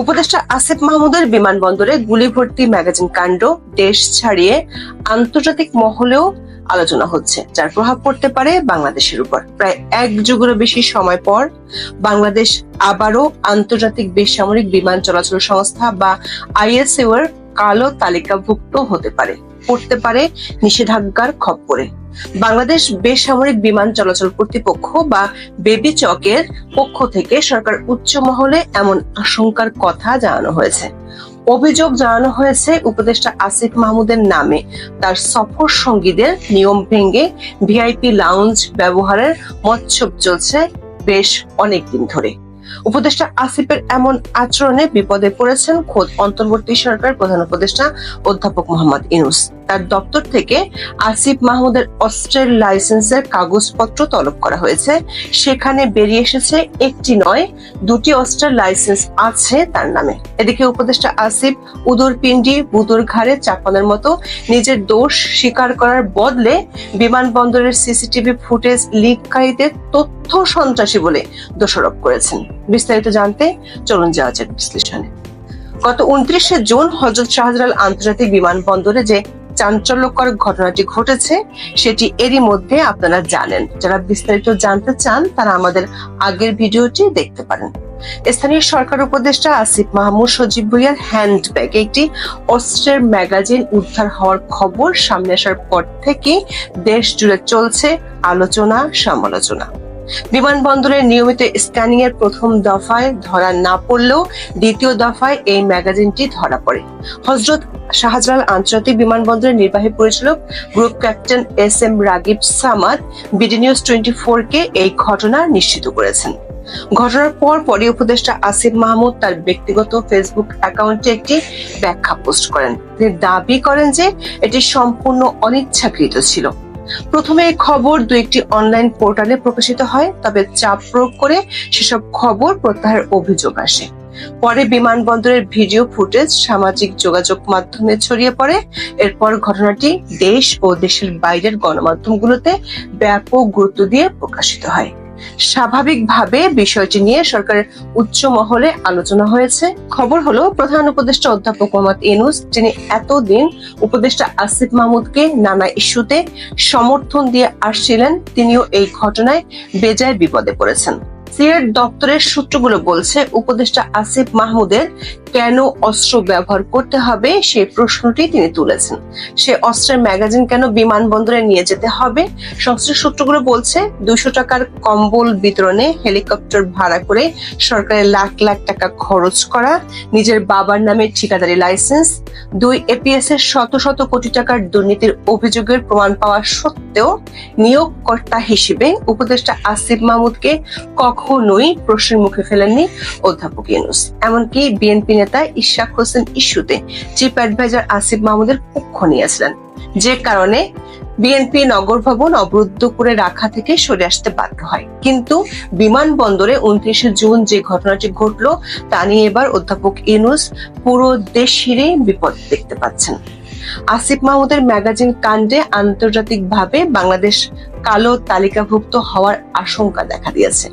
উপদেষ্টা আসিফ মাহমুদের বিমানবন্দরে গুলি ভর্তি ম্যাগাজিন কাণ্ড, দেশ ছাড়িয়ে আন্তর্জাতিক মহলেও আলোচনা হচ্ছে, যার প্রভাব পড়তে পারে বাংলাদেশের উপর। প্রায় এক যুগেরও বেশি সময় পর বাংলাদেশ আবারও আন্তর্জাতিক বেসামরিক বিমান চলাচল সংস্থা বা আইএসএও এর কালো তালিকাভুক্ত হতে পারে, পড়তে পারে নিষেধাজ্ঞার খপ্পরে। বাংলাদেশ বেসামরিক বিমান চলাচল কর্তৃপক্ষ বা বেবি চকের পক্ষ থেকে সরকার উচ্চ মহলে এমন আশঙ্কার কথা জানানো হয়েছে। অভিযোগ জানানো হয়েছে উপদেষ্টা আসিফ মাহমুদের নামে। তার সফর সঙ্গীদের নিয়ম ভেঙে ভিআইপি লাউঞ্জ ব্যবহারের মৎসব চলছে বেশ অনেকদিন ধরে। উপদেষ্টা আসিফের এমন আচরণে বিপদে পড়েছেন খোদ অন্তর্বর্তী সরকার প্রধান উপদেষ্টা অধ্যাপক মোহাম্মদ ইনুস। তার দপ্তর থেকে আসিফ মাহমুদের অস্ত্রের লাইসেন্সের কাগজপত্র তলব করা হয়েছে। সেখানে বেরিয়ে এসেছে একটি নয়, দুটি অস্ত্রের লাইসেন্স আছে তার নামে। এদিকে উপদেষ্টা আসিফ উদর পিণ্ডি বুদর ঘাড়ে চাপানোর মতো নিজের দোষ স্বীকার করার বদলে বিমানবন্দরের সিসিটিভি ফুটেজ লিককারীদের তথ্য সন্ত্রাসী বলে দোষারোপ করেছেন। বিস্তারিত জানতে চলুন যাওয়া যাক বিশ্লেষণে। গত উনত্রিশে জুন হজরত শাহজালাল আন্তর্জাতিক বিমানবন্দরে যে চাঞ্চল্যকর ঘটনাটি ঘটেছে, সেটি এরই মধ্যে আপনারা জানেন। যারা বিস্তারিত জানতে চান, তারা আমাদের আগের ভিডিওটি দেখতে পারেন। স্থানীয় সরকার উপদেষ্টা আসিফ মাহমুদ সজীব ভুইয়ার হ্যান্ডব্যাগে একটি অস্ত্রের ম্যাগাজিন উদ্ধার হওয়ার খবর সামনে আসার পর থেকে দেশ জুড়ে চলছে আলোচনা সমালোচনা বিমানবন্দরের নিয়মিত স্ক্যানিং এর প্রথম দফায় ধরা না পড়লেও দ্বিতীয় দফায় এই ম্যাগাজিনটি ধরা পড়ে। হজরত শাহজালাল আন্তর্জাতিক বিমানবন্দরের নির্বাহী পরিচালক group captain S M Ragib Samad BD news twenty four কে এই ঘটনা নিশ্চিত করেছেন। ঘটনার পর পরই উপদেষ্টা আসিফ মাহমুদ তার ব্যক্তিগত ফেসবুক অ্যাকাউন্টে একটি ব্যাখ্যা পোস্ট করেন। তিনি দাবি করেন যে এটি সম্পূর্ণ অনিচ্ছাকৃত ছিল। প্রথমে খবর দু একটি অনলাইন পোর্টালে প্রকাশিত হয়, তবে চাপ প্রয়োগ করে সেসব খবর প্রত্যাহারের অভিযোগ আসে। পরে বিমানবন্দরের ভিডিও ফুটেজ, সামাজিক যোগাযোগ মাধ্যমে ছড়িয়ে পড়ে। এরপর ঘটনাটি দেশ ও দেশের বাইরের গণমাধ্যমগুলোতে ব্যাপক গুরুত্ব দিয়ে প্রকাশিত হয়। স্বাভাবিকভাবে বিষয়টি নিয়ে সরকারের উচ্চ মহলে আলোচনা হয়েছে। খবর হলো, প্রধান উপদেষ্টা অধ্যাপক মোহাম্মদ ইনুস যিনি এতদিন উপদেষ্টা আসিফ মাহমুদকে নানা ইস্যুতে সমর্থন দিয়ে আসছিলেন, তিনিও এই ঘটনায় বেজায় বিপদে পড়েছেন। সিএর দপ্তরের সূত্রগুলো বলছে, উপদেষ্টা আসিফ মাহমুদের কেন অস্ত্র ব্যবহার করতে হবে সেই প্রশ্নটি তিনি তুলেছেন। সে অস্ত্রের ম্যাগাজিন কেন বিমানবন্দরে নিয়ে যেতে হবে? সংশ্লিষ্ট সূত্রগুলো বলছে দুশো টাকার কম্বল বিতরণে হেলিকপ্টার ভাড়া করে সরকারের লাখ লাখ টাকা খরচ করা, নিজের বাবার নামে ঠিকাদারি লাইসেন্স, দুই এপিএস এর শত শত কোটি টাকার দুর্নীতির অভিযোগের প্রমাণ পাওয়া সত্ত্বেও নিয়োগকর্তা হিসেবে উপদেষ্টা আসিফ মাহমুদকে কখনোই প্রশ্নের মুখে ফেলেননি অধ্যাপক ইউনুস। এমনকি বিএনপি নেতা ইশাক হোসেন ইস্যুতে চিফ অ্যাডভাইজার আসিফ মাহমুদের পক্ষ নিয়েছিলেন যে কারণে বিএনপি নগর ভবন অবরুদ্ধ করে রাখা থেকে সরে আসতে বাধ্য হয়। কিন্তু বিমানবন্দরে উনত্রিশে জুন যে ঘটনাটি ঘটল, তা নিয়ে এবার অধ্যাপক ইনুস পুরো দেশ হিরে বিপদ দেখতে পাচ্ছেন। আসিফ মাহমুদের ম্যাগাজিন কাণ্ডে আন্তর্জাতিকভাবে বাংলাদেশ কালো তালিকাভুক্ত হওয়ার আশঙ্কা দেখা দিয়েছে।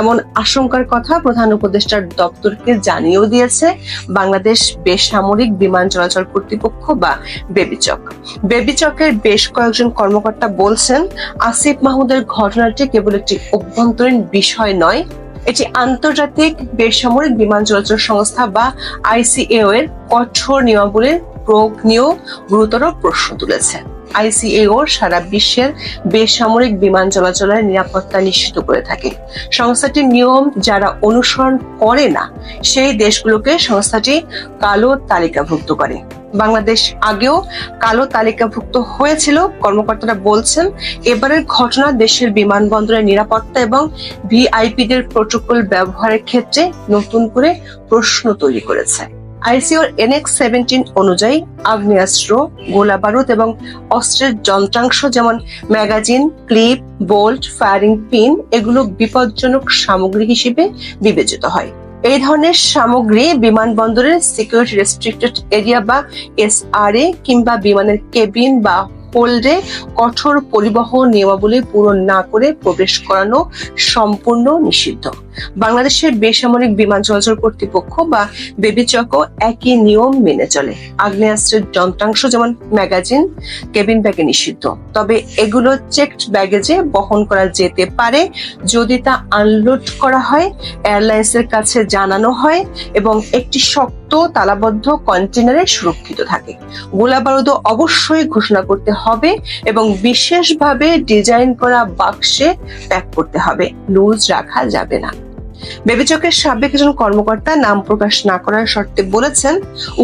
এমন আশঙ্কার কথা প্রধান উপদেষ্টার দপ্তরকে জানিয়েও দিয়েছে বাংলাদেশ বেসামরিক বিমান চলাচল কর্তৃপক্ষ বা বেবিচক। বেবিচকের বেশ কয়েকজন কর্মকর্তা বলছেন, আসিফ মাহমুদের ঘটনাটি কেবল একটি অভ্যন্তরীণ বিষয় নয়, এটি আন্তর্জাতিক বেসামরিক বিমান চলাচল সংস্থা বা আইসিএও এর কঠোর নিয়মাবলীর প্রয়োগ নিয়েও গুরুতর প্রশ্ন তুলেছে। আইসিএও সারা বিশ্বের বেসামরিক বিমান চলাচলের নিরাপত্তা নিশ্চিত করে থাকে। সংস্থাটির নিয়ম যারা অনুসরণ করে না, সেই দেশগুলোকে সংস্থাটি কালো তালিকাভুক্ত করে। বাংলাদেশ আগেও কালো তালিকাভুক্ত হয়েছিল, কর্মকর্তারা বলছেন, এবারের ঘটনা দেশের বিমানবন্দরের নিরাপত্তা এবং ভিআইপিদের প্রোটোকল ব্যবহারের ক্ষেত্রে নতুন করে প্রশ্ন তৈরি করেছে। আইসিওর এনএক্স সেভেন্টিন অনুযায়ী আগ্নেয়াস্ত্র, গোলা বারুদ এবং অস্ত্রের যন্ত্রাংশ যেমন magazine, clip, bolt, firing pin, এগুলো বিপজ্জনক সামগ্রী হিসেবে বিবেচিত হয়। এই ধরনের সামগ্রী বিমানবন্দরের সিকিউরিটি রেস্ট্রিক্টেড এরিয়া বা এসআরএ কিংবা বিমানের কেবিন বা হোল্ডে কঠোর পরিবহন নিয়মাবলী পূরণ না করে প্রবেশ করানো সম্পূর্ণ নিষিদ্ধ। বাংলাদেশের বেসামরিক বিমান চলাচল কর্তৃপক্ষ বা বেবিচকও একই নিয়ম মেনে চলে। আগ্নেয়াস্ত্রের যন্ত্রাংশ যেমন ম্যাগাজিন, কেবিন ব্যাগে নিষিদ্ধ। তবে এগুলো চেকড ব্যাগেজে বহন করা যেতে পারে যদি তা আনলোড করা হয়, এয়ারলাইন্সের কাছে জানানো হয় এবং একটি শক্ত তালাবদ্ধ কন্টেনারে সুরক্ষিত থাকে। গোলা বারুদ অবশ্যই ঘোষণা করতে হবে এবং বিশেষভাবে ডিজাইন করা বাক্সে প্যাক করতে হবে। লুজ রাখা যাবে না। বেবিচকের সাবেক একজন কর্মকর্তা নাম প্রকাশ না করার শর্তে বলেছেন,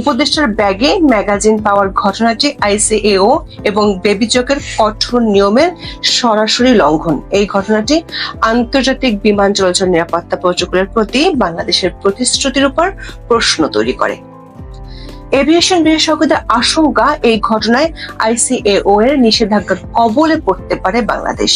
উপদেষ্টার ব্যাগে ম্যাগাজিন পাওয়ার ঘটনাটি আইসিএও এবং বেবিচকের কঠোর নিয়মের সরাসরি লঙ্ঘন। এই ঘটনাটি আন্তর্জাতিক বিমান চলাচল নিরাপত্তা প্রোটোকলের প্রতি বাংলাদেশের প্রতিশ্রুতির উপর প্রশ্ন তৈরি করে। এভিয়েশন বিশেষজ্ঞদের আশঙ্কা, এই ঘটনায় আইসিএও এর নিষেধাজ্ঞার কবলে পড়তে পারে বাংলাদেশ।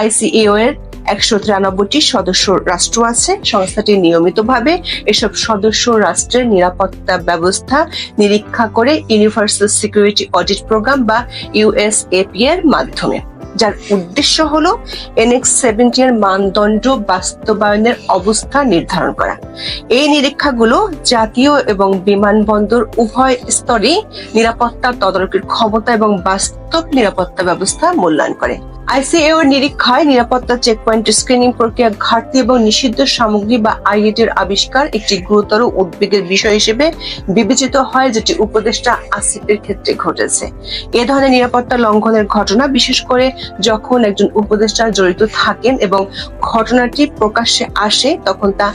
আইসিএও এর একশো তিরানব্বইটি সদস্য রাষ্ট্র আছে। সংস্থাটি নিয়মিতভাবে এসব সদস্য রাষ্ট্রের নিরাপত্তা ব্যবস্থা নিরীক্ষা করে ইউনিভার্সাল সিকিউরিটি অডিট প্রোগ্রাম বা ইউএসএপি এর মাধ্যমে। যার উদ্দেশ্য হল এনএক্স সেভেন্টি এর মানদণ্ড বাস্তবায়নের অবস্থা নির্ধারণ করা। এই নিরীক্ষাগুলো জাতীয় এবং বিমানবন্দর উভয় স্তরে নিরাপত্তা তদারকির ক্ষমতা এবং বাস্তব নিরাপত্তা ব্যবস্থা মূল্যায়ন করে। আইসিএও এর নিরীক্ষায় নিরাপত্তা চেকপয়েন্ট স্ক্রিনিং প্রক্রিয়া ঘাটতি এবং নিষিদ্ধ সামগ্রী বা আইএটির আবিষ্কার একটি গুরুতর উদ্বেগের বিষয় হিসেবে বিবেচিত হয়, যেটি উপদেষ্টা আসিফের ক্ষেত্রে ঘটেছে। এ ধরনের নিরাপত্তা লঙ্ঘনের ঘটনা, বিশেষ করে যখন একজন উপদেষ্টা জড়িত থাকেন এবং ঘটনাটি প্রকাশ্যে আসে, তখন তা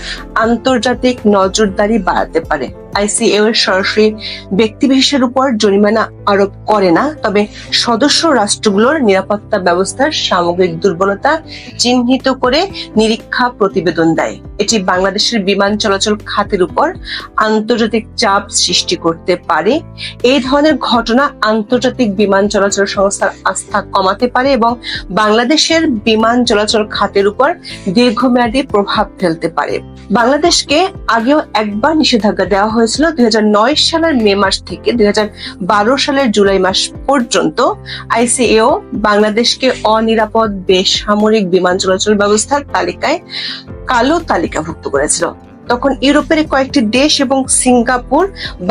আন্তর্জাতিক নজরদারি বাড়াতে পারে। আইসিএও এর সরাসরি ব্যক্তিবিশেষের উপর জরিমানা আরোপ করে না, তবে সদস্য রাষ্ট্রগুলোর নিরাপত্তা ব্যবস্থার সামগ্রিক দুর্বলতা চিহ্নিত করে নিরীক্ষা প্রতিবেদন দেয়। এটি বাংলাদেশের বিমান চলাচল খাতের উপর আন্তর্জাতিক চাপ সৃষ্টি করতে পারে। এই ধরনের ঘটনা আন্তর্জাতিক বিমান চলাচল সংস্থার আস্থা কমাতে পারে এবং বাংলাদেশের বিমান চলাচল খাতের উপর দীর্ঘমেয়াদী প্রভাব ফেলতে পারে। বাংলাদেশকে আগেও একবার নিষেধাজ্ঞা দেওয়া হয়েছিল দুই হাজার নয় সালের মে মাস থেকে দুই হাজার বারো সালের জুলাই মাস পর্যন্ত আইসিএও বাংলাদেশকে অনিরাপদ বেসামরিক বিমান চলাচল ব্যবস্থার তালিকায় কালো তালিকাভুক্ত করেছিল। তখন ইউরোপের কয়েকটি দেশ এবং সিঙ্গাপুর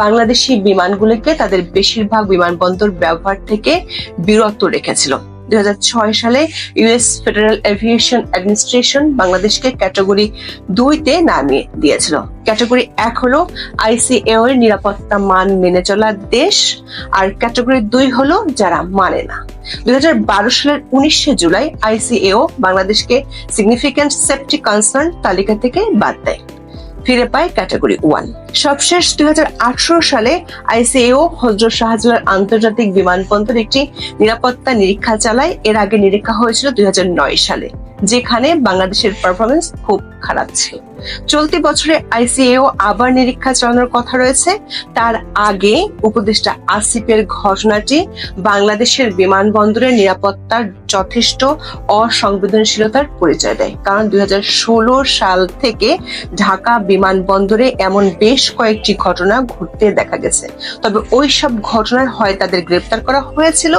বাংলাদেশি বিমানগুলোকে তাদের বেশিরভাগ বিমানবন্দর ব্যবহার থেকে বিরত রেখেছিল। দুই হাজার ছয় সালে ইউএস ফেডারেল এভিয়েশন অ্যাডমিনিস্ট্রেশন বাংলাদেশকে ক্যাটাগরি দুইতে নামিয়ে দিয়েছিল। ক্যাটাগরি এক হলো আইসিএও এর নিরাপত্তা মান মেনে চলা দেশ, আর ক্যাটাগরি দুই হলো যারা মানে না। দুই হাজার বারো সালের উনিশে জুলাই আইসিএও বাংলাদেশকে সিগনিফিক্যান্ট সেফটি কনসার্ন তালিকা থেকে বাদ দেয়। ফিরে পায় ক্যাটাগরি ওয়ান। সবশেষ দুই হাজার আঠারো সালে আইসিএও হজরত শাহজালাল আন্তর্জাতিক বিমানবন্দর একটি নিরাপত্তা নিরীক্ষা চালায়। এর আগে নিরীক্ষা হয়েছিল দুই হাজার নয় সালে, যেখানে বাংলাদেশের পারফরমেন্স খুব খারাপ ছিল। চলতি বছরে আইসিএও আবার নিরীক্ষা চালানোর কথা রয়েছে। তার আগে উপদেষ্টা আসিফের ঘটনাটি বাংলাদেশের বিমানবন্দরের নিরাপত্তার যথেষ্ট অসংবেদনশীলতার পরিচয় দেয়। কারণ দুই সাল থেকে ঢাকা বিমানবন্দরে এমন বেশ কয়েকটি ঘটনা ঘটতে দেখা গেছে। তবে ওই সব ঘটনায় হয় তাদের গ্রেপ্তার করা হয়েছিল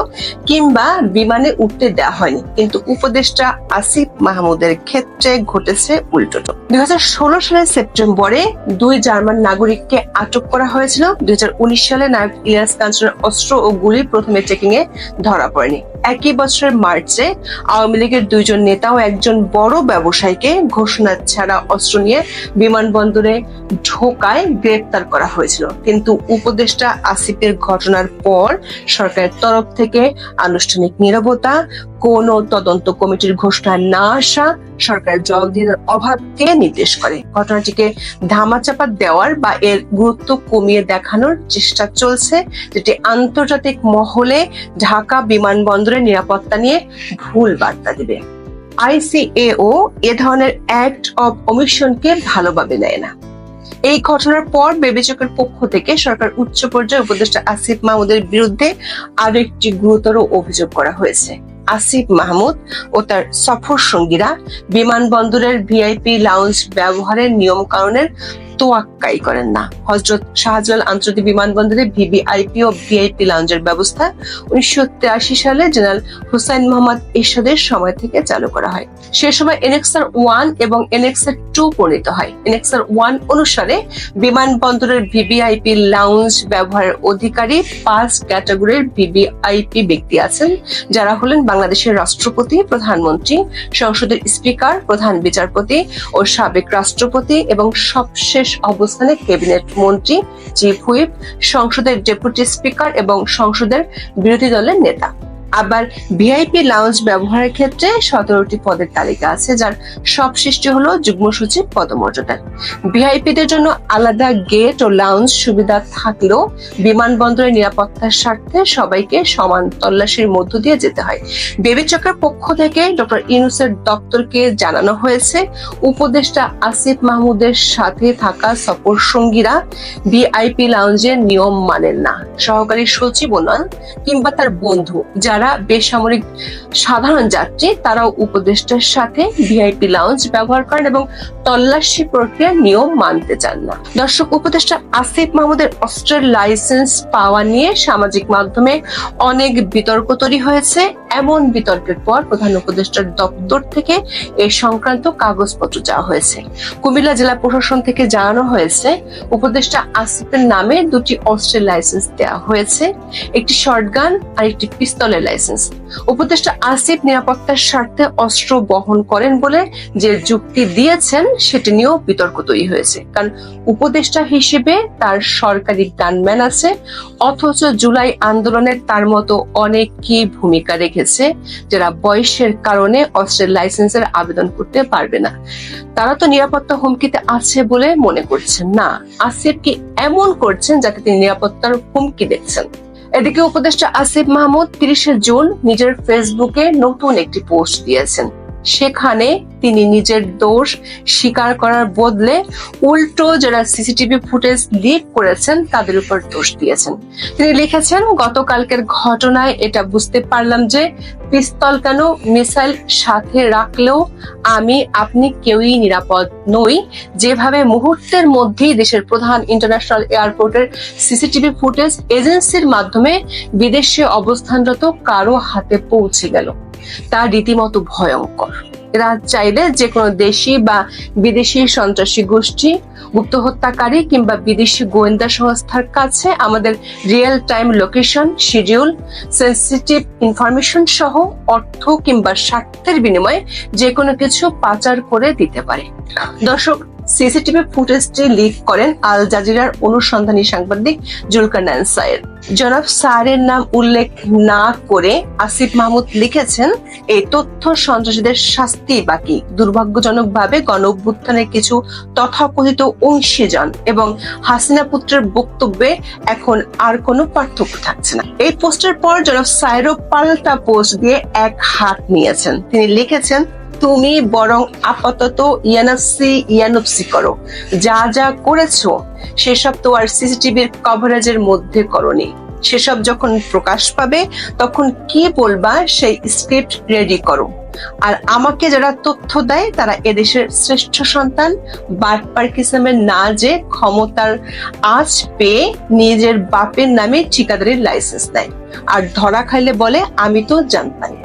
কিংবা বিমানে উঠতে দেওয়া হয়নি। কিন্তু উপদেষ্টা আসিফ মাহমুদের ক্ষেত্রে ঘটেছে উল্টোটো। দুই সালের সেপ্টেম্বরে দুই জার্মান নাগরিককে আটক করা হয়েছিল। দুই সালে নায়ক ইলিয়াস কাঞ্চনের অস্ত্র ও গুলি প্রথমে চেকিং এ ধরা পড়েনি। একই বছরের মার্চে আওয়ামী লীগের দুইজন নেতা ও একজন বড় ব্যবসায়ীকে ঘোষণা ছাড়া অস্ত্র নিয়ে বিমানবন্দরে ঢোকায় গ্রেপ্তার করা হয়েছিল। কিন্তু উপদেষ্টা আসিফের ঘটনার পর সরকারের তরফ থেকে আনুষ্ঠানিক নিরবতা কোন তদন্ত কমিটির ঘোষণা না আসা সরকারের জবাবদিহিতার অভাবকে নির্দেশ করে। ঘটনাটিকে ধামাচাপা দেওয়ার বা এর গুরুত্ব কমিয়ে দেখানোর চেষ্টা চলছে, যেটি আন্তর্জাতিক মহলে ঢাকা বিমানবন্দরের নিরাপত্তা নিয়ে ভুল বার্তা দিবে। আইসিএও এ ধরনের অ্যাক্ট অব ওমিশনকে ভালোভাবে নেয় না। এই ঘটনার পর বিবেচকের পক্ষ থেকে সরকার উচ্চ পর্যায়ে উপদেষ্টা আসিফ মাহমুদের বিরুদ্ধে আরও একটি গুরুতর অভিযোগ করা হয়েছে। আসিফ মাহমুদ ও তার সফর সঙ্গীরা বিমানবন্দরের ভিআইপি লাউঞ্জ ব্যবহারের নিয়ম কানুনের তোয়াক্কাই করেন না। হজরত শাহজালাল আন্তর্জাতিক বিমানবন্দরে ভিভিআইপি ও ভিআইপি লাউঞ্জের ব্যবস্থা উনিশশো সালে জেনারেল হুসাইন মোহাম্মদ এরশাদের সময় থেকে চালু করা হয়। সে সময় এনএক্সার ওয়ান এবং এনএক্সার টু পরিণত হয়। এনএক্সার ওয়ান অনুসারে বিমানবন্দরের ভিভিআইপি লাউঞ্জ ব্যবহারের অধিকারী পাঁচ ক্যাটাগরির ভিভিআইপি ব্যক্তি আছেন, যারা হলেন বাংলাদেশের রাষ্ট্রপতি, প্রধানমন্ত্রী, সংসদের স্পিকার, প্রধান বিচারপতি ও সাবেক রাষ্ট্রপতি এবং সবশেষ অবস্থানে ক্যাবিনেট মন্ত্রী চিফ হুইপ সংসদের ডেপুটি স্পিকার এবং সংসদের বিরোধী দলের নেতা। আবার ভিআইপি লাউঞ্জ ব্যবহারের ক্ষেত্রে সতেরোটি পদের তালিকা আছে, যার সব সৃষ্টি হলো যুগ্ম সচিব পদমর্যাদার ভিআইপিদের জন্য আলাদা গেট ও লাউঞ্জ সুবিধা থাকলেও বিমানবন্দরের নিরাপত্তার স্বার্থে সবাইকে সমান তল্লাশির মধ্য দিয়ে যেতে হয়। বেবিচকের পক্ষ থেকে ডক্টর ইউনুসের দপ্তরকে জানানো হয়েছে, উপদেষ্টা আসিফ মাহমুদের সাথে থাকা সফর সঙ্গীরা ভিআইপি লাউঞ্জের নিয়ম মানেন না। সহকারী সচিব নন, কিংবা তার বন্ধু, যারা বেসামরিক সাধারণ যাত্রী, তারাও উপদেষ্টার সাথে ভিআইপি লাউঞ্জ ব্যবহার করেন এবং তল্লাশি প্রক্রিয়ার নিয়ম মানতে চান না। দর্শক, উপদেষ্টা আসিফ মাহমুদের অস্ত্রের লাইসেন্স পাওয়া নিয়ে সামাজিক মাধ্যমে অনেক বিতর্ক তৈরি হয়েছে। এমন বিতর্কের পর প্রধান উপদেষ্টার দপ্তর থেকে এ সংক্রান্ত কাগজপত্র চাওয়া হয়েছে। কুমিল্লা জেলা প্রশাসন থেকে জানানো হয়েছে, উপদেষ্টা আসিফের নামে দুটি অস্ত্রের লাইসেন্স দেওয়া হয়েছে। একটি শর্টগান আর একটি পিস্তলের লাইসেন্স। উপদেষ্টা আসিফ নিরাপত্তার স্বার্থে অস্ত্র বহন করেন বলে যে যুক্তি দিয়েছেন, সেটি নিয়েও বিতর্ক তৈরি হয়েছে। কারণ উপদেষ্টা হিসেবে তার সরকারি গানম্যান আছে, অথচ জুলাই আন্দোলনের তার মতো অনেকই ভূমিকা রেখেছে, যারা বয়সের কারণে অস্ত্রের লাইসেন্সের আবেদন করতে পারবে না। তারা তো নিরাপত্তা হুমকিতে আছে বলে মনে করছেন না। আসিফ কি এমন করছেন যাতে তিনি নিরাপত্তার হুমকি দেখছেন এদিকে উপদেষ্টা আসিফ মাহমুদ তিরিশে জুন নিজের ফেসবুকে নতুন একটি পোস্ট দিয়েছেন। সেখানে তিনি নিজের দোষ স্বীকার করার বদলে উল্টো যারা সিসিটিভি ফুটেজ লিক করেছেন, তাদের উপর দোষ দিয়েছেন। তিনি লিখেছেন, গতকালকের ঘটনায় এটা বুঝতে পারলাম যে পিস্তল কেন মিসাইল সাথে রাখলেও আমি, আপনি কেউই নিরাপদ নই। যেভাবে মুহূর্তের মধ্যেই দেশের প্রধান ইন্টারন্যাশনাল এয়ারপোর্টের সিসিটিভি ফুটেজ এজেন্সির মাধ্যমে বিদেশে অবস্থানরত কারও হাতে পৌঁছে গেল। তা রীতিমতো ভয়ঙ্কর। এরা চাইলে যে কোনো দেশি বা বিদেশি সন্ত্রাসী গোষ্ঠী, গুপ্ত হত্যাকারী কিংবা বিদেশি গোয়েন্দা সংস্থার কাছে আমাদের real time location schedule sensitive information সহ অর্থ কিংবা স্বার্থের বিনিময়ে যে কোনো কিছু পাচার করে দিতে পারে। দর্শক সিসিটিভি ফুটেজটি লিক করেন আল জাজিরার অনুসন্ধানী সাংবাদিক জুলকানান সায়ের। জনাব সায়ের নাম উল্লেখ না করে আসিফ মাহমুদ লিখেছেন, এই তথ্য সন্ত্রাসীদের শাস্তি বাকি। দুর্ভাগ্যজনকভাবে গণ অভ্যুত্থানের কিছু তথাকথিত অংশীজন এবং হাসিনা পুত্রের বক্তব্যে এখন আর কোনো পার্থক্য থাকছে না। এই পোস্টের পর জনাব সায়েরও পাল্টা পোস্ট দিয়ে এক হাত নিয়েছেন। তিনি লিখেছেন তুমি বরং আপাতত ইয়ানফসি ইয়ানফসি করো। যা যা করেছ, সেসব তো আর সিসিটিভির কভারেজের মধ্যে করনি। সেসব যখন প্রকাশ পাবে, তখন কি বলবা সেই স্ক্রিপ্ট রেডি করো। আর আমাকে যারা তথ্য দেয়, তারা এদেশের শ্রেষ্ঠ সন্তান। বাটপার কিসেমের না যে ক্ষমতার আজ পেয়ে নিজের বাপের নামে ঠিকাদারির লাইসেন্স দেয়। আর ধরা খাইলে বলে, আমি তো জানতাম।